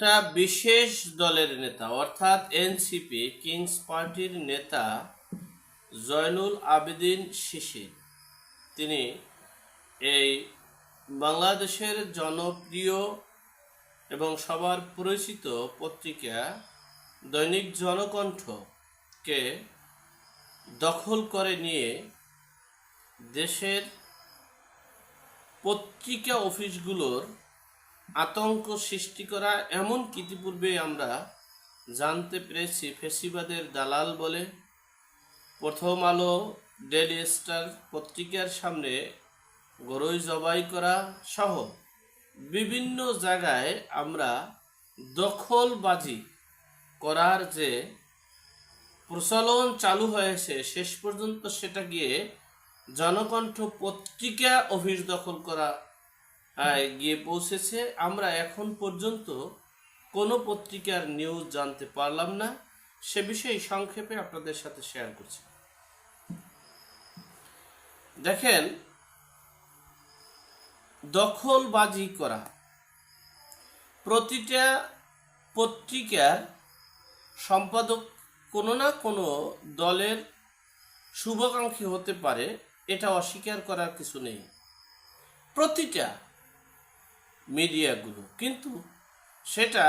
একটা বিশেষ দলের নেতা, অর্থাৎ এনসিপি, কিংস পার্টির নেতা জয়নুল আবেদিন শিশির। তিনি এই বাংলাদেশের জনপ্রিয় এবং সবার পরিচিত পত্রিকা দৈনিক জনকণ্ঠকে দখল করে নিয়ে দেশের পত্রিকা অফিসগুলোর আতঙ্ক সৃষ্টি করা এমন ইতিপূর্বে আমরা জানতে পেরেছি ফেসিবাদের দালাল বলে। প্রথম আলো ডেলি স্টার পত্রিকার সামনে গরুই জবাই করা সহ বিভিন্ন জায়গায় আমরা দখলবাজি করার যে প্রচলন চালু হয়েছে, শেষ পর্যন্ত সেটা গিয়ে জনকণ্ঠ পত্রিকা অফিস দখল করা গিয়ে পৌঁছেছে। আমরা এখন পর্যন্ত কোনো পত্রিকার নিউজ জানতে পারলাম না। সে বিষয়ে সংক্ষেপে আপনাদের সাথে শেয়ার করছি। দেখেন, দখলবাজি করা। প্রতিটা পত্রিকার সম্পাদক কোনো না কোনো দলের শুভাকাঙ্ক্ষী হতে পারে, এটা অস্বীকার করার কিছু নেই। প্রতিটা মিডিয়াগুলো। কিন্তু সেটা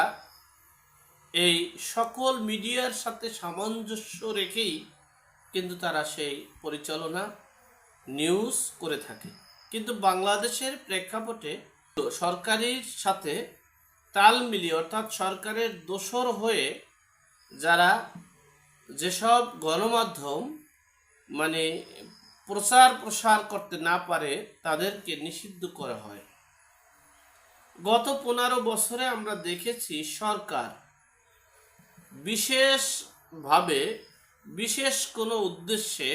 এই সকল মিডিয়ার সাথে সামঞ্জস্য রেখেই কিন্তু তারা সেই পরিচালনা নিউজ করে থাকে। কিন্তু বাংলাদেশের প্রেক্ষাপটে সরকারের সাথে তাল মিলিয়ে, অর্থাৎ সরকারের দোসর হয়ে যারা যেসব গণমাধ্যম মানে প্রচার প্রসার করতে না পারে, তাদেরকে নিষিদ্ধ করা হয়। গত পনেরো বছরে আমরা দেখেছি সরকার বিশেষভাবে, বিশেষ কোনো উদ্দেশ্যে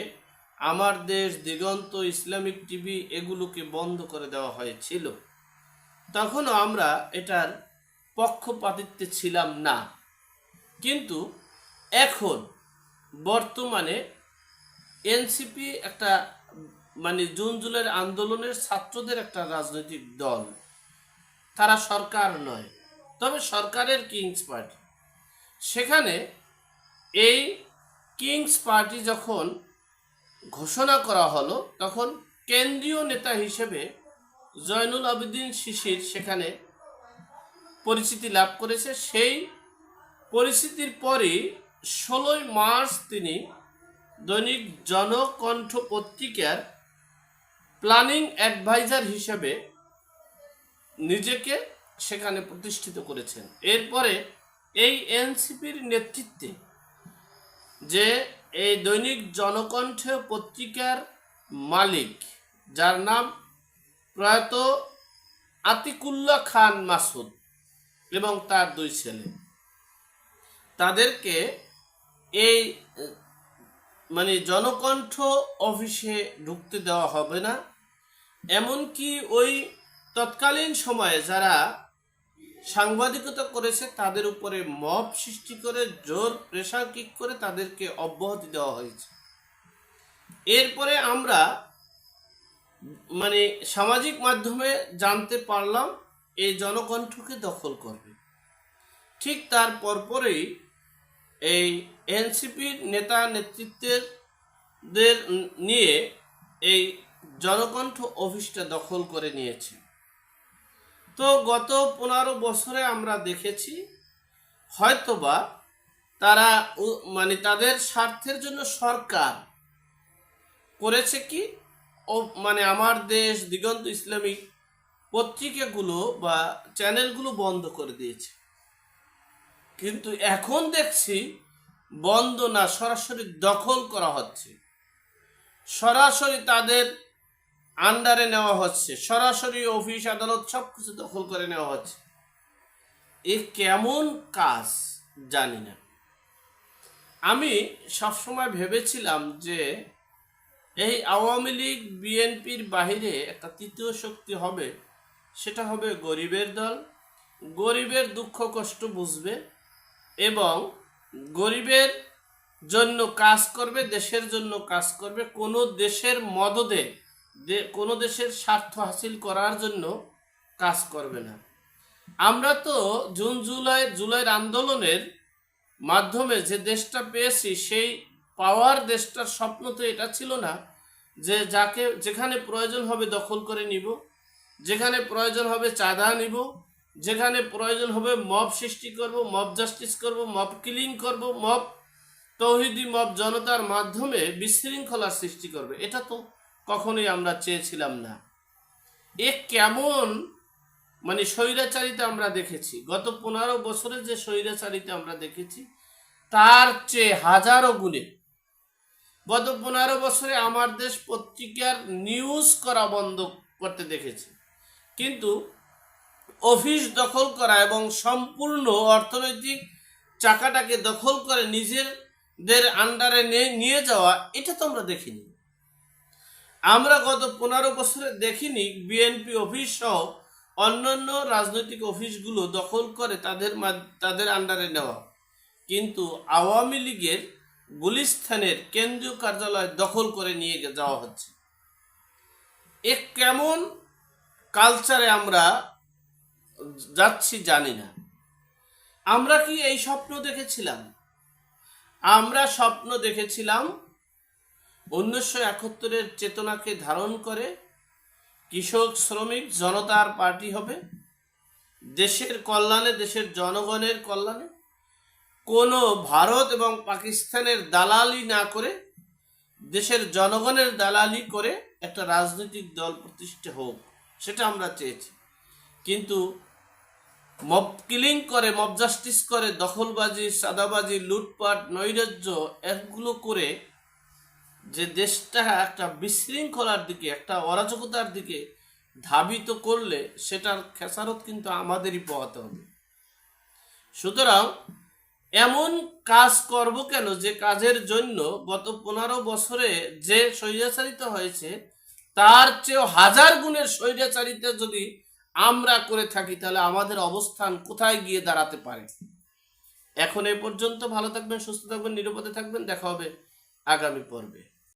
আমার দেশ, দিগন্ত, ইসলামিক টিভি এগুলোকে বন্ধ করে দেওয়া হয়েছিল। তখনও আমরা এটার পক্ষপাতিত্বে ছিলাম না। কিন্তু এখন বর্তমানে এনসিপি একটা মানে জুন, জুলাইয়ের আন্দোলনের ছাত্রদের একটা রাজনৈতিক দল। তারা সরকার নয়, তবে সরকারের কিংস পার্টি। সেখানে এই কিংস পার্টি যখন ঘোষণা করা হলো, তখন কেন্দ্রীয় নেতা হিসেবে জয়নুল আবেদিন শিশির সেখানে পরিচিতি লাভ করেছে। সেই পরিস্থিতির পরই ষোলোই মার্চ তিনি দৈনিক জনকণ্ঠ পত্রিকার প্ল্যানিং অ্যাডভাইজার হিসেবে নিজেকে সেখানে প্রতিষ্ঠিত করেছেন। এরপরে এই এনসিপির নেতৃত্বে যে এই দৈনিক জনকণ্ঠ পত্রিকার মালিক, যার নাম প্রয়াত আতিকুল্লাহ খান মাসুদ এবং তার দুই ছেলে। তাদেরকে এই মানে জনকণ্ঠ অফিসে ঢুকতে দেওয়া হবে না। এমনকি ওই তৎকালীন সময়ে যারা সাংবাদিকতা করেছে, তাদের উপরে মব সৃষ্টি করে, জোর প্রেশার কিক করে তাদেরকে অব্যাহতি দেওয়া হয়েছে। এরপরে আমরা মানে সামাজিক মাধ্যমে জানতে পারলাম, এই জনকণ্ঠকে দখল করবে। ঠিক তার পরপরেই এই এনসিপির নেতা নেতৃত্বের দের নিয়ে এই জনকণ্ঠ অফিসটা দখল করে নিয়েছে। তো গত পনেরো বছরে আমরা দেখেছি হয়তোবা তারা মানে তাদের স্বার্থের জন্য সরকার করেছে কি? ও মানে আমার দেশ, দিগন্ত ইসলামিক পত্রিকাগুলো বা চ্যানেলগুলো বন্ধ করে দিয়েছে। কিন্তু এখন দেখছি বন্ধ না, সরাসরি দখল করা হচ্ছে। সরাসরি তাদের আন্ডারে নেওয়া হচ্ছে। সরাসরি অফিস, আদালত সব কিছু দখল করে নেওয়া হচ্ছে। এ কেমন কাজ জানি না। আমি সবসময় ভেবেছিলাম যে এই আওয়ামী লীগ, বিএনপির বাহিরে একটা তৃতীয় শক্তি হবে, সেটা হবে গরিবের দল। গরিবের দুঃখ, কষ্ট বুঝবে এবং গরিবের জন্য কাজ করবে, দেশের জন্য কাজ করবে, কোনো দেশের মদদে দে- কোনো দেশের স্বার্থ হাসিল করার জন্য কাজ করবে না। আমরা তো জুন, জুলাই, জুলাইয়ের আন্দোলনের মাধ্যমে যে দেশটা পেয়েছি, সেই পাওয়ার দেশটার স্বপ্ন তো এটা ছিল না যে যাকে, যেখানে প্রয়োজন হবে দখল করে নিব, যেখানে প্রয়োজন হবে চাঁদা নিব, যেখানে প্রয়োজন হবে মব সৃষ্টি করব, মব জাস্টিস করব, মব কিলিং করব, মব তৌহিদি, মব জনতার মাধ্যমে বিশৃঙ্খলার সৃষ্টি করবে। এটা তো কখনোই আমরা চেয়েছিলাম না। এ কেমন? মানে স্বৈরাচারিতা আমরা দেখেছি। গত পনেরো বছরে যে স্বৈরাচারিতা আমরা দেখেছি, তার চেয়ে হাজারো গুণে। গত পনেরো বছরে আমার দেশ পত্রিকার নিউজ করা বন্ধ করতে দেখেছি। কিন্তু অফিস দখল করা এবং সম্পূর্ণ অর্থনৈতিক চাকাটাকে দখল করে নিজেদের আন্ডারে নিয়ে যাওয়া, এটা তো আমরা দেখিনি। আমরা গত পনেরো বছরে দেখিনি বিএনপি অফিস সহ অন্যান্য রাজনৈতিক অফিসগুলো দখল করে তাদের তাদের আন্ডারে নেওয়া। কিন্তু আওয়ামী লীগের গুলিস্থানের কেন্দ্রীয় কার্যালয় দখল করে নিয়ে যাওয়া হচ্ছে। এ কেমন কালচারে আমরা যাচ্ছি জানি না। আমরা কি এই স্বপ্ন দেখেছিলাম? আমরা স্বপ্ন দেখেছিলাম উনিশশো একাত্তরের চেতনাকে ধারণ করে কৃষক শ্রমিক জনতার পার্টি হবে। দেশের কল্যাণে, দেশের জনগণের কল্যাণে কোনো ভারত এবং পাকিস্তানের দালালি না করে, দেশের জনগণের দালালি করে একটা রাজনৈতিক দল প্রতিষ্ঠা হোক, সেটা আমরা চেয়েছি। কিন্তু মব কিলিং করে, মব জাস্টিস করে, দখলবাজি, সাদাবাজি, লুটপাট, নৈরাজ্য, এগুলো করে যে দেশটা একটা বিশৃঙ্খলার দিকে, একটা অরাজকতার দিকে ধাবিত করলে সেটার খেসারত কিন্তু আমাদেরই পোহাতে হবে। সুতরাং এমন কাজ করব কেন? যে কাজের জন্য গত পনেরো বছরে যে স্বৈরাচারিত হয়েছে, তার চেয়েও হাজার গুণের স্বৈরাচারিতা যদি আমরা করে থাকি, তাহলে আমাদের অবস্থান কোথায় গিয়ে দাঁড়াতে পারে? এখন এ পর্যন্ত ভালো থাকবেন, সুস্থ থাকবেন, নিরাপদে থাকবেন। দেখা হবে আগামী পর্বে।